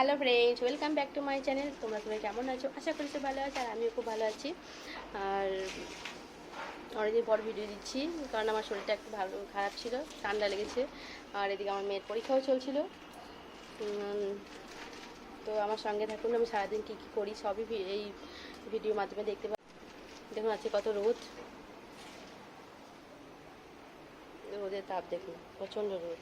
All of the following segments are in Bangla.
Hello friends, welcome back to my channel. তোমরা সবাই কেমন আছো? আশা করি সব ভালো আছে, আর আমিও খুব ভালো আছি। আর অনেকদিন পর ভিডিও দিচ্ছি, কারণ আমার শরীরটা একটু ভালো, খারাপ ছিল, ঠান্ডা লেগেছে। আর এদিকে আমার মেয়ের পরীক্ষাও চলছিল। তো আমার সঙ্গে থাকুন, আমি সারাদিন কী কী করি, সবই এই ভিডিওর মাধ্যমে দেখতে পাই দেখুন আছে কত রোদ। রোদের তাপ দেখুন, প্রচণ্ড রোদ।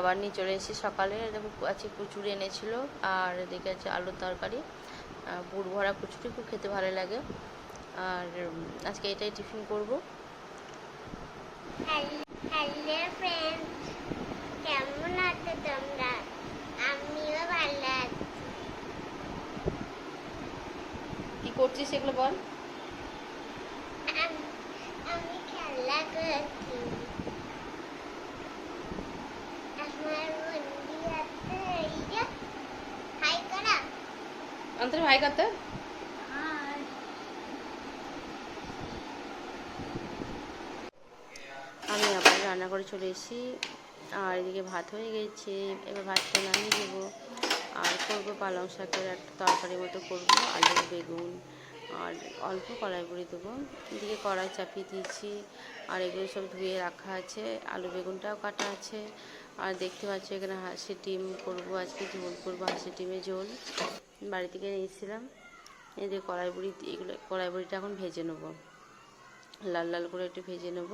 খাবার নিয়ে চলে এসেছি সকালে। দেখো আছে কুচুরি এনেছিল আর এদিকে আছে আলুর তরকারি। বুট ভরা কুচুরি খুব খেতে ভালো লাগে। আর আজকে এটাই টিফিন করব। হ্যালো ফ্রেন্ডস কেমন আছো তোমরা? আমিও ভালো আছি। কি করছিস সেগুলো বল আম- আমি খেলা করছি আমার বন্ধু আছে এই যে হাই করা আর আমি আবার রান্না করে চলে এসেছি। আর এদিকে ভাত হয়ে গেছে। এবার ভাতটা নামিয়ে দেবো। আর করব পালং শাকের একটা তরকারি মতো করব, আলু, বেগুন, আর অল্প কড়াই বড়ি দেবো। এদিকে কড়াই চাপিয়ে দিয়েছি। আর এগুলো সব ধুয়ে রাখা আছে। আলু, বেগুনটাও কাটা আছে। আর দেখতে পাচ্ছ এখানে হাঁসের ডিম করব। আজকে ঝোল করব হাঁসের ডিমের ঝোল। বাড়ি থেকে নিয়েছিলাম এদিকে কড়াই বড়ি এগুলো কড়াই বড়িটা এখন ভেজে নেব। লাল লাল করে একটু ভেজে নেব।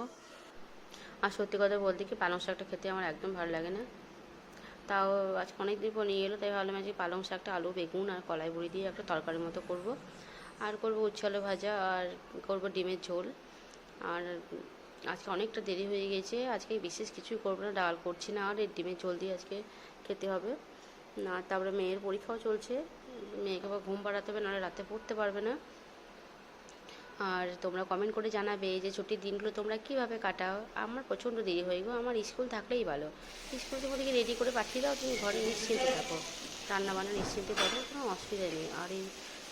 আর সত্যি কথা বলতে কি, পালং শাকটা খেতে আমার একদম ভালো লাগে না। তাও আজকে অনেক দিন পর নিয়ে এলো, তাই ভাবলাম আজকে পালং শাকটা, আলু, বেগুন আর কলাই বড়ি দিয়ে একটা তরকারির মতো করব। আর করব উচ্ছলে ভাজা আর করব ডিমের ঝোল। আর আজকে অনেকটা দেরি হয়ে গেছে, আজকে বিশেষ কিছুই করব না, ডাল করছি না, আর এই ডিমের ঝোল দিয়ে আজকে খেতে হবে। না, তারপরে মেয়ের পরীক্ষাও চলছে। মেয়েকে আবার ঘুম পাড়াতে হবে, নাহলে রাতে পড়তে পারবে না। আর তোমরা কমেন্ট করে জানাবে যে ছুটির দিনগুলো তোমরা কীভাবে কাটাও। আমার প্রচণ্ড দেরি হয়ে গো আমার স্কুল থাকলেই ভালো। স্কুল ওদিকে রেডি করে পাঠিয়ে দাও, তুমি ঘরে নিশ্চিন্তে থাকো। রান্না বান্না নিশ্চিন্তে করো, কোনো অসুবিধা নেই। আর এই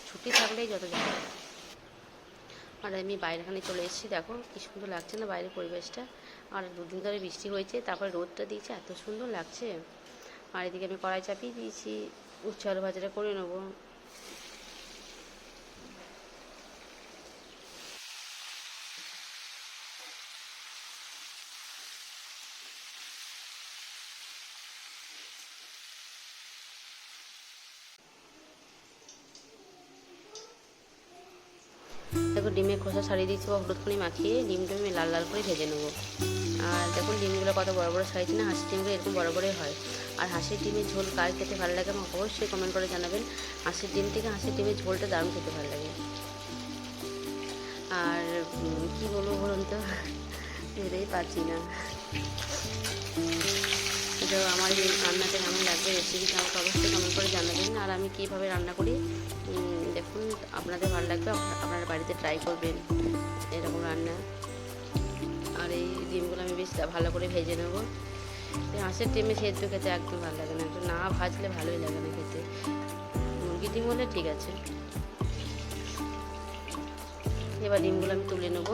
ছুটি থাকলেই যত যাবে আর আমি বাইরেখানে চলে এসেছি, দেখো কি সুন্দর লাগছে না বাইরের পরিবেশটা। আর দুদিন ধরে বৃষ্টি হয়েছে, তারপরে রোদটা দিয়েছে, এত সুন্দর লাগছে। আর এদিকে আমি কড়াই চাপিয়ে দিয়েছি উচ্ছে আলু ভাজাটা করে নেব। দেখো, ডিমের খোসা ছাড়িয়ে দিচ্ছি বা হলুদ হলুদখানি মাখিয়ে ডিমটা আমি লাল লাল করে ভেজে নেব। আর দেখুন, ডিমগুলো কত বড় বড় ছাড়িয়েছি না, হাঁসের ডিমগুলো এরকম বড় বড়ই হয়। আর হাঁসের ডিমের ঝোল কার খেতে ভালো লাগে আমাকে অবশ্যই কমেন্ট করে জানাবেন। হাঁসের ডিম থেকে হাঁসের ডিমের ঝোলটা দারুণ খেতে ভালো লাগে। আর কি বলব বলুন তো? ভেবেই পারছি না। তো আমার এই রান্নাটা কেমন লাগবে রেসিপিটা আমাকে অবশ্যই কমেন্ট করে জানাবেন। আর আমি কীভাবে রান্না করি দেখুন, আপনাদের ভালো লাগবে আপ- আপনারা বাড়িতে ট্রাই করবেন এরকম রান্না। আর এই ডিমগুলো আমি বেশ ভালো করে ভেজে নেব। হাঁসের ডিমে সেদ্ধ খেতে একদম ভালো লাগে না। একটু না ভাজলে ভালোই লাগে না খেতে। মুরগি ডিম হলে ঠিক আছে। এবার ডিমগুলো আমি তুলে নেব।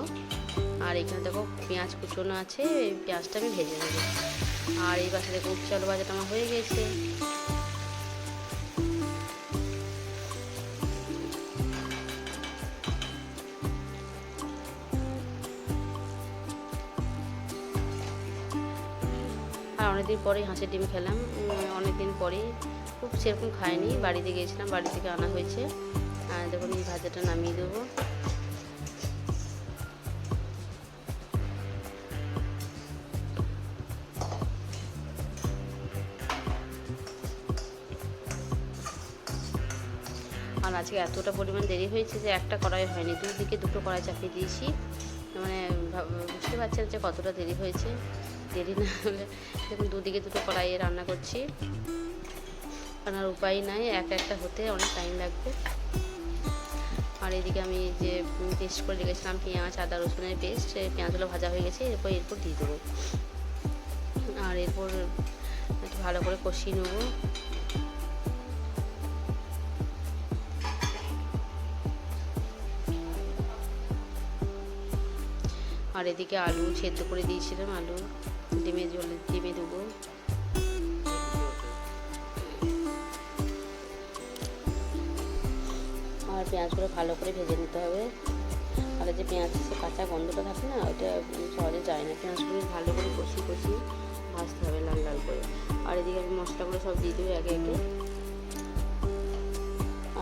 আর এখানে দেখো পেঁয়াজ কুচোনো আছে পেঁয়াজটা আমি ভেজে নেব। আর এই পাশে দেখো উচ্চাল আলু ভাজাটা আমার হয়ে গেছে। অনেকদিন পরেই হাঁসের ডিম খেলাম অনেকদিন পরেই। খুব সেরকম খাইনি, বাড়িতে গিয়েছিলাম, বাড়ি থেকে আনা হয়েছে। আর দেখুন, এই ভাজাটা নামিয়ে দেবো। আর আজকে এতটা পরিমাণ দেরি হয়েছে যে একটা কড়াই হয়নি দুদিকে দুটো কড়াই চাপিয়ে দিয়েছি। মানে বুঝতে পারছেন যে কতটা দেরি হয়েছে। দেরি না হলে। দেখুন, দুদিকে দুটো কড়াইয়ে রান্না করছি। আর উপায় নাই, এক একটা হতে অনেক টাইম লাগবে। আর এদিকে আমি যে পেস্ট করে রেখেছিলাম, পেঁয়াজ, আদা, রসুনের পেস্ট পেঁয়াজগুলো ভাজা হয়ে গেছে, এরপর এরপর দিয়ে দেবো। আর এরপর একটু ভালো করে কষিয়ে নেব। আর এদিকে আলু সেদ্ধ করে দিয়েছিলাম, আলু। ডিমে জলে, ডিমে দেবো। আর পেঁয়াজগুলো ভালো করে ভেজে নিতে হবে। আর যে পেঁয়াজ যে কাঁচা গন্ধটা থাকে না, ওইটা সহজে যায় না। পেঁয়াজগুলো ভালো করে কষিয়ে কষিয়ে ভাজতে হবে লাল লাল করে। আর এদিকে আমি মশলাগুলো সব দিয়ে দেবো একে একে।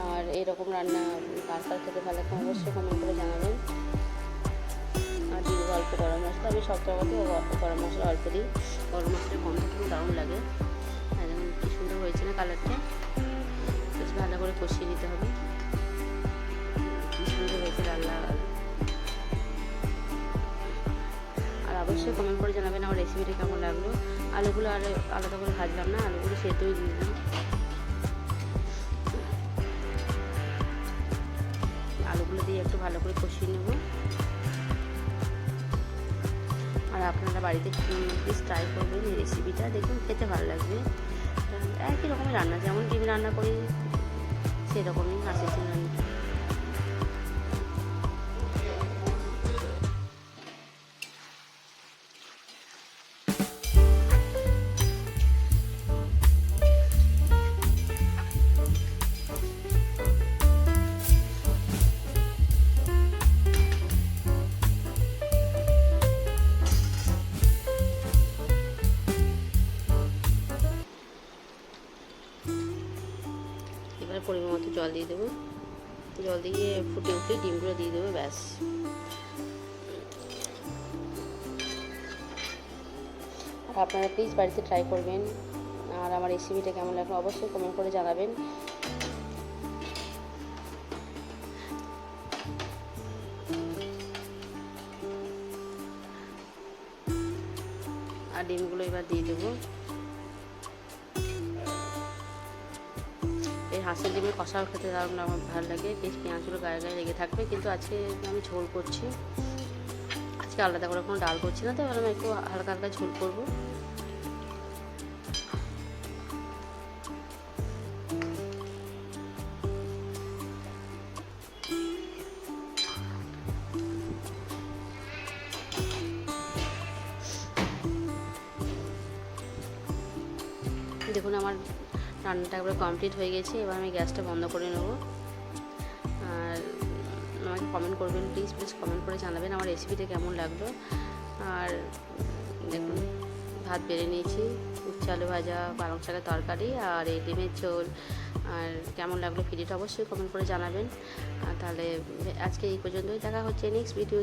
আর এরকম রান্না কার কার খেতে ভালো অবশ্যই কমেন্ট করে জানাবেন। অল্প গরম মশলা, আমি সব তরকারিতে গরম মশলা অল্প দিই। গরম মশলার গন্ধ খুব দারুণ লাগে। আর কি সুন্দর হয়েছে না কালারটা? বেশ ভালো করে কষিয়ে নিতে হবে। সুন্দর হয়েছে লাল আর অবশ্যই কমেন্ট করে জানাবেন আমার রেসিপিটা কেমন লাগল। আলুগুলো আর আলাদা করে ভাজলাম না, আলুগুলো সেদ্ধই দিয়ে দিলাম। আলুগুলো দিয়ে একটু ভালো করে কষিয়ে নেব। আর আপনারা বাড়িতে প্লিজ ট্রাই করবেন এই রেসিপিটা দেখুন, খেতে ভালো লাগবে। একই রকমের রান্না, যেমন ডিম রান্না করি, সেরকমই হাঁসের ডিম রান্না দিয়ে দেবো। জল দিয়ে ফুটে উঠে ডিমগুলো দিয়ে দেবো, ব্যাস। আর আপনারা প্লিজ বাড়িতে ট্রাই করবেন। আর আমার রেসিপিটা কেমন লাগল অবশ্যই কমেন্ট করে জানাবেন। আর ডিমগুলো এবার দিয়ে দেবো। হাঁসের ডিমের কষাও খেতে দারুণ আমার ভালো লাগে। বেশ পেঁয়াজগুলো গায়ে গায়ে লেগে থাকবে। কিন্তু আজকে আমি ঝোল করছি। আজকে আলাদা করে কোনো ডাল করছি না তো আমি একটু হালকা হালকা ঝোল করব। দেখুন আমার রান্নাটা একবার কমপ্লিট হয়ে গেছে, এবার আমি গ্যাসটা বন্ধ করে নেব। আর আমাকে কমেন্ট করবেন প্লিজ প্লিজ কমেন্ট করে জানাবেন আমার রেসিপিটা কেমন লাগল। আর দেখুন, ভাত বেড়ে নিয়েছি, উচ্ছে আলু ভাজা, পালং শাকের তরকারি আর এই ডিমের ঝোল। আর কেমন লাগল ভিডিওটা অবশ্যই কমেন্ট করে জানাবেন। তাহলে আজকে এই পর্যন্তই, দেখা হচ্ছে নেক্সট ভিডিও